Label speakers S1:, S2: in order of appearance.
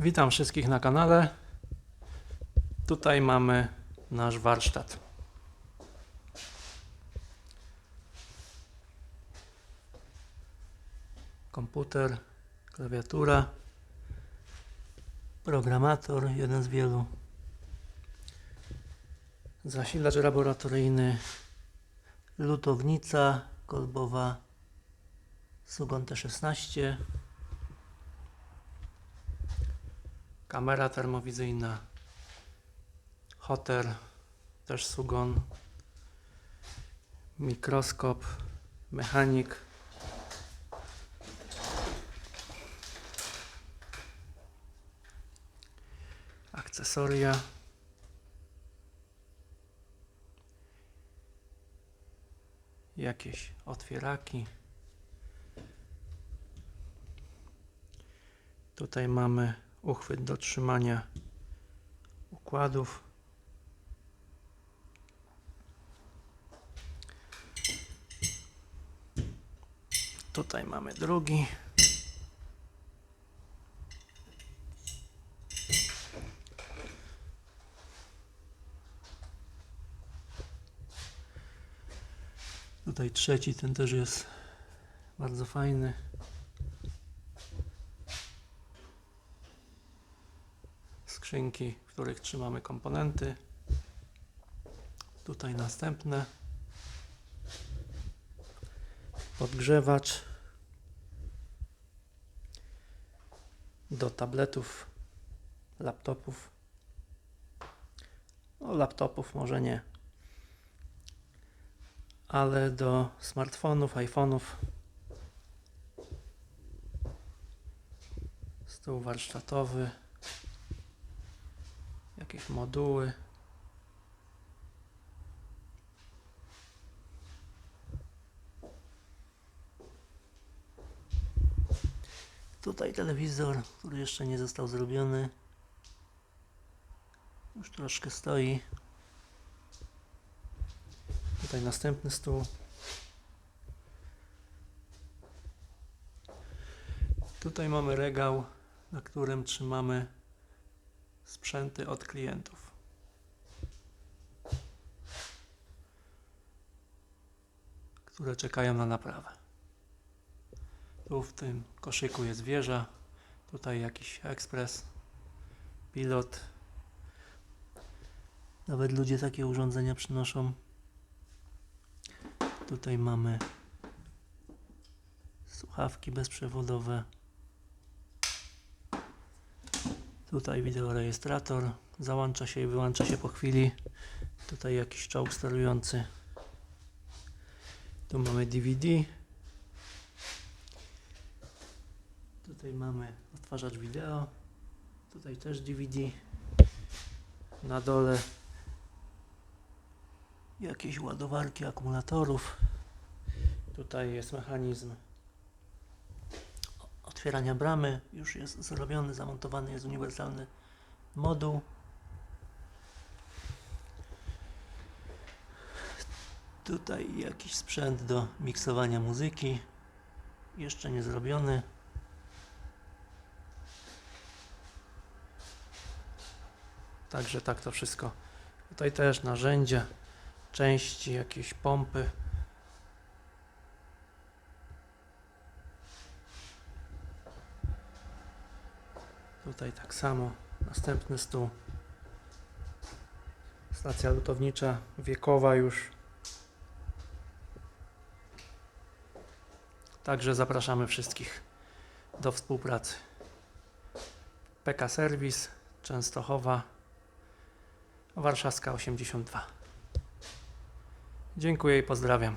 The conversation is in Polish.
S1: Witam wszystkich na kanale. Tutaj mamy nasz warsztat. Komputer, klawiatura, programator, jeden z wielu, zasilacz laboratoryjny, lutownica kolbowa Sugon T16, kamera termowizyjna, hoter, też Sugon, mikroskop, mechanik, akcesoria, jakieś otwieraki. Tutaj mamy uchwyt do trzymania układów. Tutaj mamy drugi. Tutaj trzeci, ten też jest bardzo fajny. Skrzynki, w których trzymamy komponenty. Tutaj następne. Podgrzewacz do tabletów, laptopów. No, laptopów może nie, ale do smartfonów, iPhone'ów. Stół warsztatowy jakieś moduły. Tutaj telewizor, który jeszcze nie został zrobiony. Już troszkę stoi. Tutaj następny stół. Tutaj mamy regał, na którym trzymamy sprzęty od klientów. które czekają na naprawę. Tu w tym koszyku jest wieża, tutaj jakiś ekspres, pilot. Nawet ludzie takie urządzenia przynoszą. Tutaj mamy słuchawki bezprzewodowe. Tutaj wideorejestrator. Załącza się i wyłącza się po chwili. Tutaj jakiś czołg sterujący. Tu mamy DVD. Tutaj mamy odtwarzacz wideo. Tutaj też DVD. Na dole jakieś ładowarki akumulatorów. Tutaj jest mechanizm otwierania bramy. Już jest zrobiony, zamontowany jest uniwersalny moduł. Tutaj jakiś sprzęt do miksowania muzyki. Jeszcze nie zrobiony. Także tak to wszystko. Tutaj też narzędzia, części, jakieś pompy. Tutaj tak samo. Następny stół. Stacja lutownicza, wiekowa już. Także zapraszamy wszystkich do współpracy. PK Serwis, Częstochowa, Warszawska 82. Dziękuję i pozdrawiam.